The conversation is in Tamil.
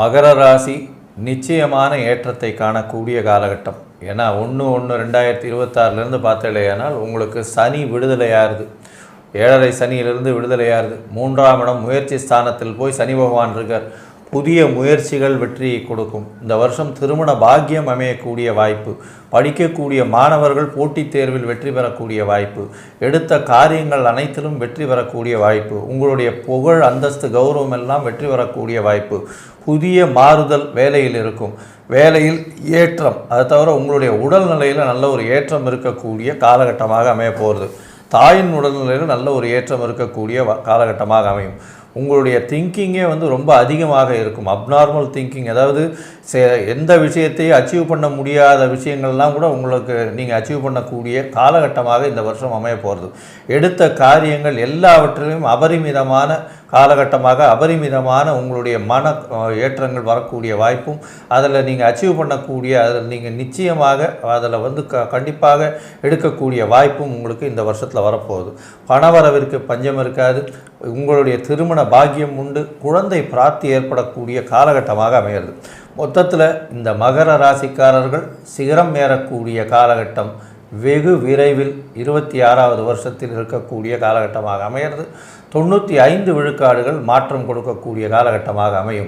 மகர ராசி நிச்சயமான ஏற்றத்தை காணக்கூடிய காலகட்டம். ஏன்னா ஒன்று ஒன்று ரெண்டாயிரத்தி இருபத்தாறுலேருந்து பார்த்தலையானால் உங்களுக்கு சனி விடுதலையாகுது ஏழரை சனியிலிருந்து விடுதலையாகுது மூன்றாம் இடம் முயற்சி ஸ்தானத்தில் போய் சனி பகவான் இருக்கார். புதிய முயற்சிகள் வெற்றியை கொடுக்கும். இந்த வருஷம் திருமண பாக்கியம் அமையக்கூடிய வாய்ப்பு படிக்கக்கூடிய மாணவர்கள் போட்டித் தேர்வில் வெற்றி பெறக்கூடிய வாய்ப்பு எடுத்த காரியங்கள் அனைத்திலும் வெற்றி பெறக்கூடிய வாய்ப்பு உங்களுடைய புகழ் அந்தஸ்து கௌரவம் எல்லாம் வெற்றி பெறக்கூடிய வாய்ப்பு. புதிய மாறுதல் வேலையில் இருக்கும். வேலையில் ஏற்றம் அதை தவிர உங்களுடைய உடல்நிலையில் நல்ல ஒரு ஏற்றம் இருக்கக்கூடிய காலகட்டமாக அமைய போகிறது தாயின் உடல்நிலையில் நல்ல ஒரு ஏற்றம் இருக்கக்கூடிய காலகட்டமாக அமையும். உங்களுடைய திங்கிங்கே வந்து ரொம்ப அதிகமாக இருக்கும். அப்நார்மல் திங்கிங் அதாவது எந்த விஷயத்தையும் அச்சீவ் பண்ண முடியாத விஷயங்கள்லாம் கூட உங்களுக்கு நீங்கள் அச்சீவ் பண்ணக்கூடிய காலகட்டமாக இந்த வருஷம் அமைய போகிறது எடுத்த காரியங்கள் எல்லாவற்றிலும் அபரிமிதமான காலகட்டமாக அபரிமிதமான உங்களுடைய மன ஏற்றங்கள் வரக்கூடிய வாய்ப்பும் அதில் நீங்கள் அச்சீவ் பண்ணக்கூடிய அதில் நீங்கள் நிச்சயமாக அதில் வந்து க கண்டிப்பாக எடுக்கக்கூடிய வாய்ப்பும் உங்களுக்கு இந்த வருஷத்தில் வரப்போகுது. பணவரவிற்கு பஞ்சம் இருக்காது. உங்களுடைய திருமண பாக்கியம் உண்டு. குழந்தை பிராப்தி ஏற்படக்கூடிய காலகட்டமாக அமைகிறது. மொத்தத்தில் இந்த மகர ராசிக்காரர்கள் சிகரம் ஏறக்கூடிய காலகட்டம் வெகு விரைவில் இருபத்தி ஆறாவது வருஷத்தில் இருக்கக்கூடிய காலகட்டமாக அமைகிறது. தொண்ணூற்றி ஐந்து விழுக்காடுகள் மாற்றம் கொடுக்கக்கூடிய காலகட்டமாக அமையும்.